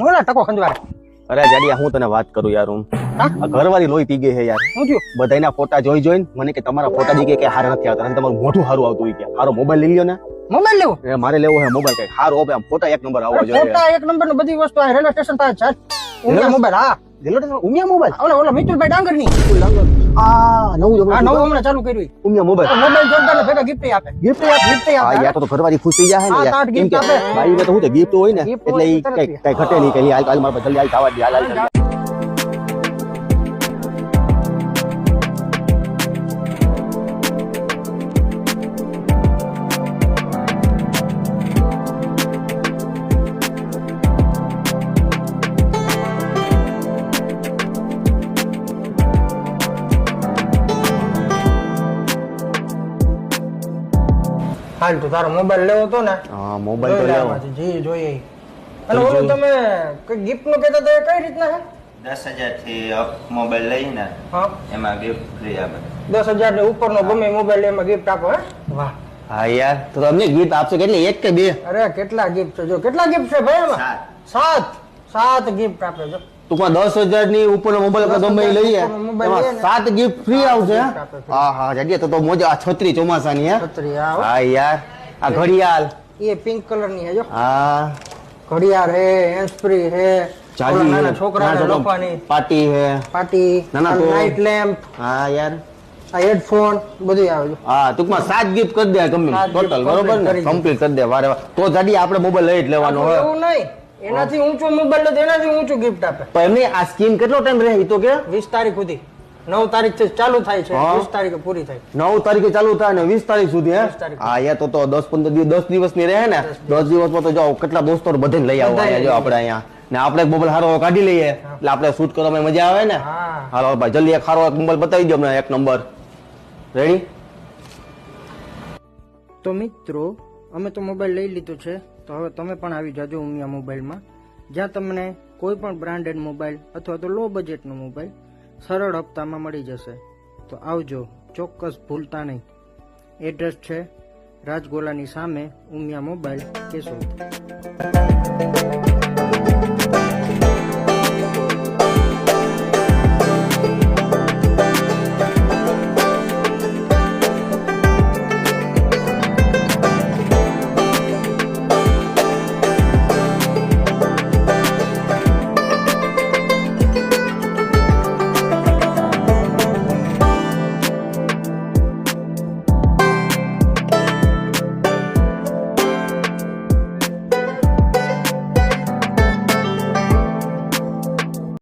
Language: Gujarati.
હું ટકો ખંજવારે. અરે જાડિયા હું તને વાત કરું યાર હું. આ ઘરવાળી લોહી પી ગઈ છે યાર. શું થયું? બધાના ફોટા જોઈ જોઈને મને કે તમારા ફોટા દી કે હારા નથી આવતા અને તમારું મોઢું સારું આવતું હોય કે હારો મોબાઈલ લઈ લ્યો ને. મોબાઈલ લેવો? એ મારે લેવો છે મોબાઈલ કઈ હારો આમ ફોટા એક નંબર આવવા જોઈએ. ફોટા એક નંબર બધી વસ્તુ આ રેલવે સ્ટેશન પાસે છે. મોબાઈલ હા. Station Umiya mobile. ઓલા ઓલા મિતુલભાઈ ડાંગર. ની આ નવું આ નવું હમણાં ચાલુ કર્યું. ઉમિયા મોબાઈલ. મોબાઈલ જોરદાર ને ભેગા ગિફ્ટ આપે. ગિફ્ટ ગિફ્ટ હા યાર તો ઘરવાળી ખુશ થઈ જાય ને યાર. કેમ કે આપે. તો ગિફ્ટ હોય ને. એટલે કઈ કઈ ઘટે નહીં કઈ હાલ હાલ મારા જલ્દી હાલ થવા દે હાલ હાલ હાલ. તો તારો મોબાઈલ લેવો તો ને. હા મોબાઈલ તો લેવો. જી જોઈએ. અને ઓલું તમે કઈ ગિફ્ટનું કહેતા તો કઈ રીતના હે દસ હજારથી અપ મોબાઈલ લઈને હા. એમાં ગિફ્ટ ફ્રી આપે. દસ હજાર ને ઉપર નો ગમે મોબાઈલ એમાં ગિફ્ટ આપો હે? વાહ. હા યાર તો તમને ગિફ્ટ આપશો કેટલી? એક કે બે? અરે કેટલા ગિફ્ટ છે? જો કેટલા ગિફ્ટ છે ભાઈ એમાં સાત. સાત. ગિફ્ટ આપે જો. ટૂંકમાં દસ હજારની ઉપરનો મોબાઈલ ગમે લઈએ. એમાં સાત ગિફ્ટ ફ્રી આવશે. હા? હા જગ્યા તો તો મોજા આ છત્રી ચોમાસાની હે? હો. હા. યાર. આ ઘડિયાળ. એ પિંક કલરની છે જો. હા. ઘડિયાળ હે હેન્ડ ફ્રી હે નાના હે, છોકરા હે. નાના લેમ્પ હા યાર. આ હેડફોન બધું આવે છે હા ટૂંકમાં સાત ગિફ્ટ કરી દે સાત ટોટલ બરોબર ને? કમ્પ્લીટ કરી દે વારે વાર. તો જાડી આપણે મોબાઈલ લઈ જ લેવાનો હોય એવું નહીં. એનાથી ઊંચો મોબાઈલ લો એનાથી ઊંચું ગિફ્ટ આપે. તો એમની આ સ્કીમ કેટલો ટાઈમ રહે તો કે? 20 તારીખ સુધી. નવ તારીખથી ચાલુ થાય છે. વીસ તારીખે પૂરી થાય. નવ તારીખે ચાલુ થાય ને વીસ તારીખ સુધી હે? હા યાર તો તો દસ પંદર દિવસ દસ દિવસની રહે ને? દસ દિવસમાં તો જો કેટલા દોસ્તો બધે લઈ આવો અહીંયા જો આપણે અહીંયા. ને આપણે એક મોબાઈલ સારો કાઢી લઈએ એટલે આપણે શૂટ કરવામાં મજા આવે ને? હા. હાલો ભાઈ જલ્દી એક સારો એક મોબાઈલ બતાવી દો અમને એક નંબર રેડી તો મિત્રો અમે તો મોબાઈલ લઈ લીધો છે. તો હવે તમે પણ આવી જાજો ઉમિયા મોબાઈલમાં. જ્યાં તમને કોઈ પણ બ્રાન્ડેડ મોબાઈલ અથવા તો લો બજેટનો મોબાઈલ સરળ હપ્તામાં મળી જશે. તો આવજો, ચોક્કસ ભૂલતા નહીં. એડ્રેસ છે રાજગોલાની સામે ઉમિયા મોબાઈલ કેશોદ.